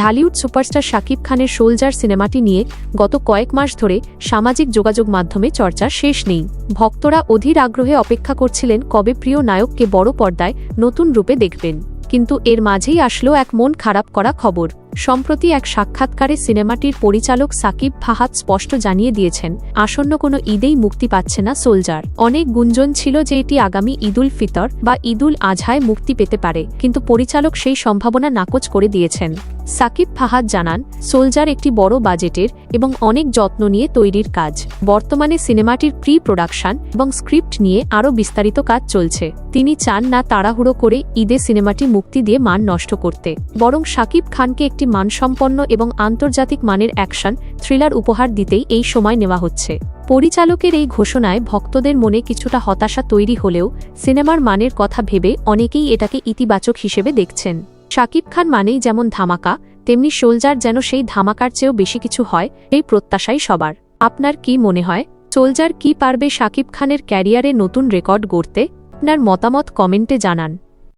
Dhallywood superstar Shakib খানের soldier সিনেমাটি নিয়ে গত কয়েক মাস ধরে সামাজিক যোগাযোগ মাধ্যমে চর্চার শেষ নেই। ভক্তরা অধীর আগ্রহে অপেক্ষা করছিলেন কবে প্রিয় নায়ককে বড় পর্দায় নতুন রূপে দেখবেন। কিন্তু এর মাঝেই আসলো এক মন খারাপ করা খবর। সম্প্রতি এক সাক্ষাৎকারে সিনেমাটির পরিচালক সাকিব ফাহাদ স্পষ্ট জানিয়ে দিয়েছেন, আসন্ন কোনো ঈদেই মুক্তি পাচ্ছে না সোলজার। অনেক গুঞ্জন ছিল যে এটি আগামী ঈদুল ফিতর বা ঈদুল আজহায় মুক্তি পেতে পারে, কিন্তু পরিচালক সেই সম্ভাবনা নাকচ করে দিয়েছেন। সাকিব ফাহাদ জানান, সোলজার একটি বড় বাজেটের এবং অনেক যত্ন নিয়ে তৈরির কাজ। বর্তমানে সিনেমাটির প্রি প্রোডাকশন এবং স্ক্রিপ্ট নিয়ে আরও বিস্তারিত কাজ চলছে। তিনি চান না তাড়াহুড়ো করে ঈদে সিনেমাটি মুক্তি দিয়ে মান নষ্ট করতে। বরং সাকিব খানকে একটি মানসম্পন্ন এবং আন্তর্জাতিক মানের অ্যাকশন, থ্রিলার উপহার দিতেই এই সময় নেওয়া হচ্ছে। পরিচালকের এই ঘোষণায় ভক্তদের মনে কিছুটা হতাশা তৈরি হলেও সিনেমার মানের কথা ভেবে অনেকেই এটাকে ইতিবাচক হিসেবে দেখছেন। শাকিব খান মানেই যেমন ধামাকা, তেমনি সোলজার যেন সেই ধামাকার চেয়েও বেশি কিছু হয়, এই প্রত্যাশাই সবার। আপনার কি মনে হয়, সোলজার কি পারবে শাকিব খানের ক্যারিয়ারে নতুন রেকর্ড গড়তে? আপনার মতামত কমেন্টে জানান।